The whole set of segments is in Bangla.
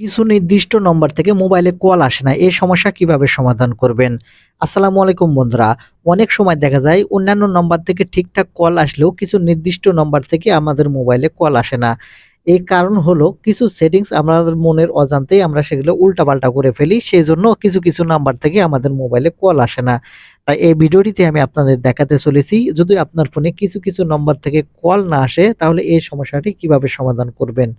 কিছু নির্দিষ্ট নম্বর থেকে মোবাইলে কল আসে না। এই সমস্যা কীভাবে সমাধান করবেন? আসসালামু আলাইকুম বন্ধুরা। অনেক সময় দেখা যায় অন্যান্য নম্বর থেকে ঠিকঠাক কল আসলেও কিছু নির্দিষ্ট নম্বর থেকে আমাদের মোবাইলে কল আসে না। এই কারণ হলো কিছু সেটিংস আমাদের মনের অজান্তেই আমরা সেগুলো উল্টাপাল্টা করে ফেলি সেই জন্য কিছু কিছু নাম্বার থেকে আমাদের মোবাইলে কল আসে না। তাই এই ভিডিওটিতে আমি আপনাদের দেখাতে চলেছি, যদি আপনার ফোনে কিছু কিছু নম্বর থেকে কল না আসে, তাহলে এই সমস্যাটি কীভাবে সমাধান করবেন?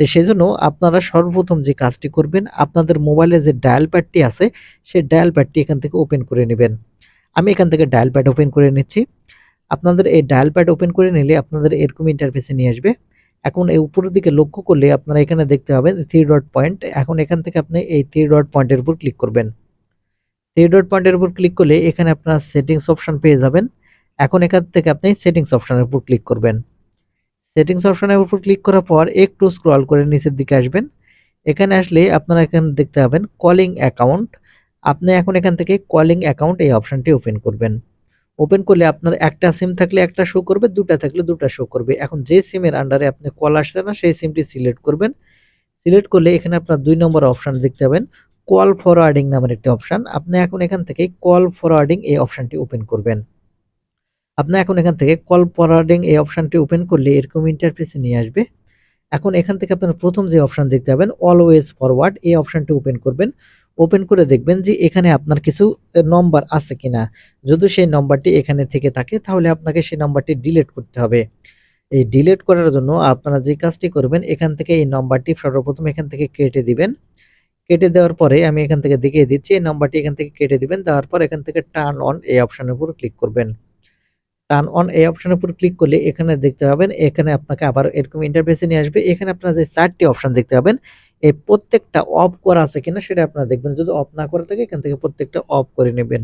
তো সেজন্য আপনারা সর্বপ্রথম যে কাজটি করবেন, আপনাদের মোবাইলে যে ডায়াল প্যাডটি আছে, সেই ডায়াল প্যাডটি এখান থেকে ওপেন করে নেবেন। আমি এখান থেকে ডায়াল প্যাড ওপেন করে নিচ্ছি। আপনাদের এই ডায়াল প্যাড ওপেন করে নিলে আপনাদের এরকম ইন্টারফেসে নিয়ে আসবে। এখন এই উপরের দিকে লক্ষ্য করলে আপনারা এখানে দেখতে পাবেন থ্রি ডট পয়েন্ট এখন এখান থেকে আপনি এই থ্রি ডট পয়েন্টের উপর ক্লিক করবেন। থ্রি ডট পয়েন্টের উপর ক্লিক করলে এখানে আপনারা সেটিংস অপশান পেয়ে যাবেন। এখন এখান থেকে আপনি সেটিংস অপশনের উপর ক্লিক করবেন। সেটিংস অপশনের উপর ক্লিক করার পর একটু স্ক্রল করে নিচের দিকে আসবেন। এখানে আসলে আপনারা এখানে দেখতে পাবেন কলিং অ্যাকাউন্ট আপনি এখন এখান থেকে কলিং অ্যাকাউন্ট এই অপশনটি ওপেন করবেন। ওপেন করলে আপনার একটা সিম থাকলে একটা শো করবে, দুটা থাকলে দুটা শো করবে। এখন যে সিমের আন্ডারে আপনি কল আসছে না, সেই সিমটি সিলেক্ট করবেন। সিলেক্ট করলে এখানে আপনার দুই নম্বর অপশন দেখতে পাবেন কল ফরওয়ার্ডিং নামের একটি অপশন আপনি এখন এখান থেকে কল ফরওয়ার্ডিং এই অপশনটি ওপেন করবেন। আপনি এখন এখান থেকে কল ফরওয়ার্ডিং এই অপশনটি ওপেন করলে এরকম ইন্টারফেসে নিয়ে আসবে। এখন এখান থেকে আপনার প্রথম যে অপশন দেখতে পাবেন অলওয়েজ ফরওয়ার্ড এই অপশনটি ওপেন করবেন। ওপেন করে দেখবেন যে এখানে আপনার কিছু নম্বর আছে কিনা। যদি সেই নম্বরটি এখানে থেকে থাকে, তাহলে আপনাকে সেই নম্বরটি ডিলিট করতে হবে। এই ডিলিট করার জন্য আপনারা যে কাজটি করবেন, এখান থেকে এই নম্বরটি সর্বপ্রথম এখান থেকে কেটে দিবেন। কেটে দেওয়ার পরে আমি এখান থেকে দেখিয়ে দিচ্ছি, এই নম্বরটি এখান থেকে কেটে দিবেন, দেওয়ার পর এখান থেকে টার্ন অন এই অপশনের উপর ক্লিক করবেন। টার্ন অন এই অপশনের উপর ক্লিক করলে এখানে দেখতে পাবেন, এখানে আপনাকে আবার এরকম ইন্টারফেসে নিয়ে আসবে। এখানে আপনারা যে চারটি অপশন দেখতে পাবেন, এই প্রত্যেকটা অফ করা আছে কিনা সেটা আপনারা দেখবেন। যদি অফ না করা থাকে, এখান থেকে প্রত্যেকটা অফ করে নেবেন।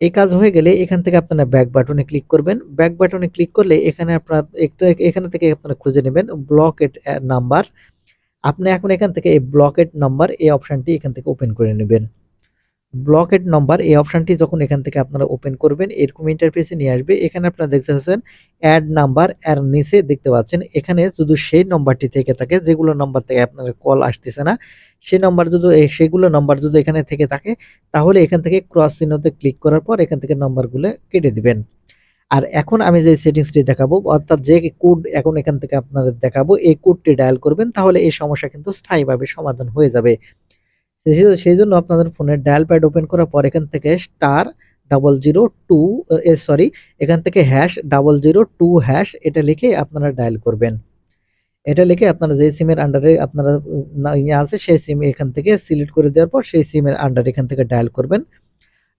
এই কাজ হয়ে গেলে এখান থেকে আপনারা ব্যাক বাটনে ক্লিক করবেন। ব্যাক বাটনে ক্লিক করলে এখানে আপনার একটু, এখানে থেকে আপনারা খুঁজে নেবেন ব্লকেট নাম্বার আপনি এখন এখান থেকে এই ব্লকেট নাম্বার এই অপশনটি এখান থেকে ওপেন করে নেবেন। ব্লকেট নাম্বার এই অপশনটি যখন এখান থেকে আপনারা ওপেন করবেন, এরকম ইন্টারফেসে নিয়ে আসবে। এখানে আপনারা দেখতে পাচ্ছেন অ্যাড নাম্বার এর নিচে দেখতে পাচ্ছেন, এখানে শুধু সেই নম্বরটি থেকে থাকে, যেগুলো নম্বর থেকে আপনার কল আসতেছে না। সেই নাম্বার যদি সেগুলো নাম্বার যদি এখানে থেকে থাকে, তাহলে এখান থেকে ক্রস চিহ্নতে ক্লিক করার পর এখান থেকে নাম্বারগুলো কেটে দিবেন। আর এখন আমি যে সেটিংসটি দেখাবো, অর্থাৎ যে কোড এখন এখান থেকে আপনাদের দেখাবো, এই কোডটি ডায়াল করবেন, তাহলে এই সমস্যা কিন্তু স্থায়ীভাবে সমাধান হয়ে যাবে। সেই জন্য আপনাদের ফোনের ডায়াল প্যাড ওপেন করার পর এখান থেকে star double zero two sorry, এখান থেকে hash double zero two hash, এটা লিখে আপনারা ডায়াল করবেন। এটা লিখে আপনারা যে সিমের আন্ডারে আপনারা ইয়ে আছে, সেই সিম এখান থেকে সিলেক্ট করে দেওয়ার পর সেই সিমের আন্ডারে এখান থেকে ডায়াল করবেন।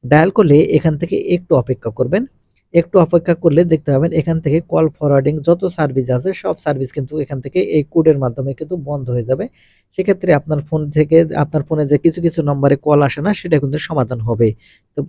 ডায়াল করলে এখান থেকে একটু অপেক্ষা করবেন। একটু অপেক্ষা করলে দেখতে পাবেন এখান থেকে কল ফরওয়ার্ডিং যত সার্ভিস আছে, সব সার্ভিস কিন্তু এখান থেকে এই কোডের মাধ্যমে কিন্তু বন্ধ হয়ে যাবে। সেক্ষেত্রে আপনার ফোন থেকে, আপনার ফোনে যে কিছু কিছু নম্বরে কল আসে না, সেটা কিন্তু সমাধান হবে। তো